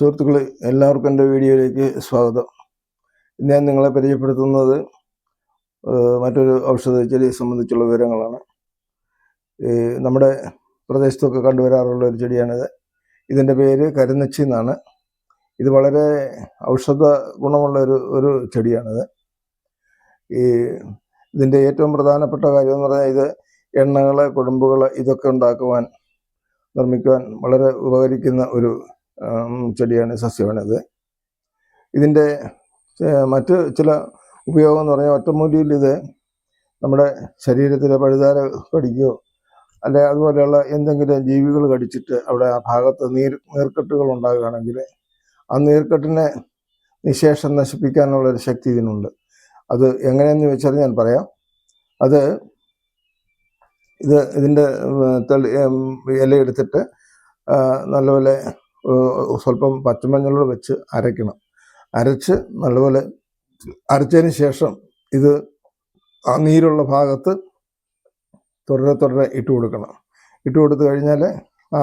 സുഹൃത്തുക്കളെ എല്ലാവർക്കും എന്റെ വീഡിയോയിലേക്ക് സ്വാഗതം. ഞാൻ നിങ്ങളെ പരിചയപ്പെടുത്തുന്നത് മറ്റൊരു ഔഷധ ചെടി സംബന്ധിച്ചുള്ള വിവരങ്ങളാണ്. നമ്മുടെ പ്രദേശത്തൊക്കെ കണ്ടുവരാറുള്ള ഒരു ചെടിയാണിത്. ഇതിന്റെ പേര് കരുന്നച്ചി എന്നാണ്. ഇത് വളരെ ഔഷധ ഗുണമുള്ള ഒരു ഒരു ചെടിയാണിത്. ഈ ഇതിന്റെ ഏറ്റവും പ്രധാനപ്പെട്ട കാര്യം എന്ന് പറഞ്ഞാൽ ഇത് എണ്ണകൾ കുടുംബുകൾ ഇതൊക്കെ ഉണ്ടാക്കുവാൻ നിർമ്മിക്കുവാൻ വളരെ ഉപകരിക്കുന്ന ഒരു ചെടിയാണ് സസ്യമാണിത്. ഇതിന്റെ മറ്റ് ചില ഉപയോഗം എന്ന് പറഞ്ഞാൽ ഒറ്റമൂലിയിൽ ഇത് നമ്മുടെ ശരീരത്തിലെ പഴുതാര കടിക്കുകയോ അല്ലെ അതുപോലെയുള്ള എന്തെങ്കിലും ജീവികൾ കടിച്ചിട്ട് അവിടെ ആ ഭാഗത്ത് നീർ നീർക്കെട്ടുകൾ ഉണ്ടാകുകയാണെങ്കിൽ ആ നീർക്കെട്ടിനെ നിശേഷം നശിപ്പിക്കാനുള്ള ഒരു ശക്തി ഇതിനുണ്ട്. അത് എങ്ങനെയെന്ന് വെച്ചാൽ ഞാൻ പറയാം. അത് ഇത് ഇതിന്റെ തെളി ഇല എടുത്തിട്ട് നല്ലപോലെ സ്വല്പം പച്ചമഞ്ഞളോട് വെച്ച് അരയ്ക്കണം. അരച്ച് നല്ലപോലെ അരച്ചതിന് ശേഷം ഇത് ആ നീരുള്ള ഭാഗത്ത് തുടരെ തുടരെ ഇട്ട് കൊടുക്കണം. ഇട്ട് കൊടുത്തു കഴിഞ്ഞാൽ ആ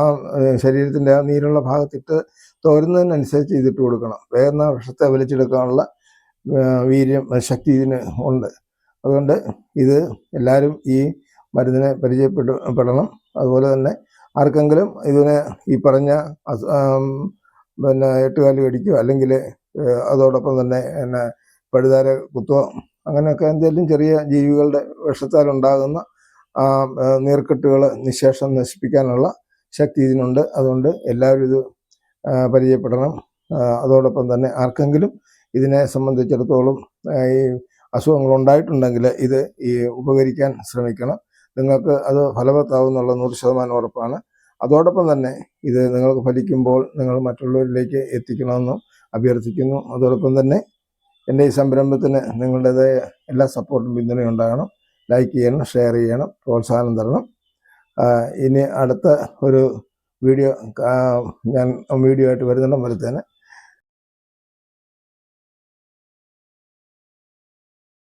ശരീരത്തിന്റെ ആ നീരുള്ള ഭാഗത്തിട്ട് തോരുന്നതിനനുസരിച്ച് ഇതിട്ട് കൊടുക്കണം. വേദന വിഷത്തെ വലിച്ചെടുക്കാനുള്ള വീര്യം ശക്തി ഇതിന് ഉണ്ട്. അതുകൊണ്ട് ഇത് എല്ലാവരും ഈ മരുന്നിനെ പരിചയപ്പെടണം പെടണം. അതുപോലെ തന്നെ ആർക്കെങ്കിലും ഇതിന് ഈ പറഞ്ഞ പിന്നെ എട്ടുകാലി കടിക്കുക അല്ലെങ്കിൽ അതോടൊപ്പം തന്നെ പിന്നെ പഴുതാര കുത്തുക അങ്ങനെയൊക്കെ എന്തെങ്കിലും ചെറിയ ജീവികളുടെ ആ നീർക്കെട്ടുകൾ നിശേഷം നശിപ്പിക്കാനുള്ള ശക്തി ഇതിനുണ്ട്. അതുകൊണ്ട് എല്ലാവരും ഇത് പരിചയപ്പെടണം. അതോടൊപ്പം തന്നെ ആർക്കെങ്കിലും ഇതിനെ സംബന്ധിച്ചിടത്തോളം ഈ അസുഖങ്ങൾ ഉണ്ടായിട്ടുണ്ടെങ്കിൽ ഇത് ഈ ഉപകരിക്കാൻ ശ്രമിക്കണം. നിങ്ങൾക്ക് അത് ഫലവത്താവുന്നുള്ള നൂറ് ശതമാനം ഉറപ്പാണ്. അതോടൊപ്പം തന്നെ ഇത് നിങ്ങൾക്ക് ഫലിക്കുമ്പോൾ നിങ്ങൾ മറ്റുള്ളവരിലേക്ക് എത്തിക്കണമെന്നും അഭ്യർത്ഥിക്കുന്നു. അതോടൊപ്പം തന്നെ എന്റെ ഈ സംരംഭത്തിന് നിങ്ങളുടേതായ എല്ലാ സപ്പോർട്ടും പിന്തുണയും ഉണ്ടാകണം. ലൈക്ക് ചെയ്യണം ഷെയർ ചെയ്യണം പ്രോത്സാഹനം തരണം. ഇനി അടുത്ത ഒരു വീഡിയോ ഞാൻ വീഡിയോ ആയിട്ട് വരുന്നുണ്ടെങ്കിൽ വരുത്തേനെ.